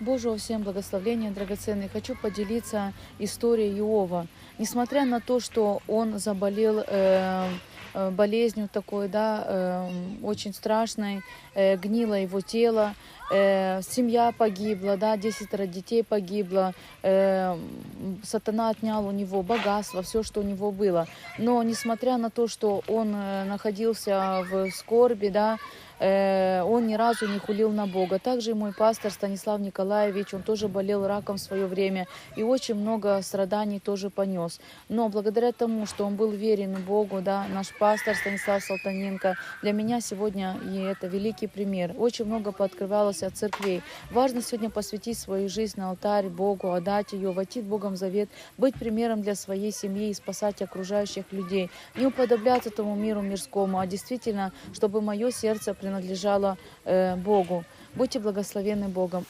Божьего всем благословения, драгоценные. Хочу поделиться историей Иова. Несмотря на то, что он заболел э, э, болезнью такой, да, э, очень страшной, э, гнило его тело, э, семья погибла, да, 10 детей погибло, э, сатана отнял у него богатство, все, что у него было. Но несмотря на то, что он э, находился в скорби, да, он ни разу не хулил на Бога. Также и мой пастор Станислав Николаевич, он тоже болел раком в свое время и очень много страданий тоже понес. Но благодаря тому, что он был верен Богу, да, наш пастор Станислав Салтаненко, для меня сегодня и это великий пример. Очень много пооткрывалось от церквей. Важно сегодня посвятить свою жизнь на алтарь Богу, отдать ее, войти Богом в завет, быть примером для своей семьи и спасать окружающих людей. Не уподобляться тому миру мирскому, а действительно, чтобы мое сердце принадлежало э, Богу. Будьте благословенны Богом.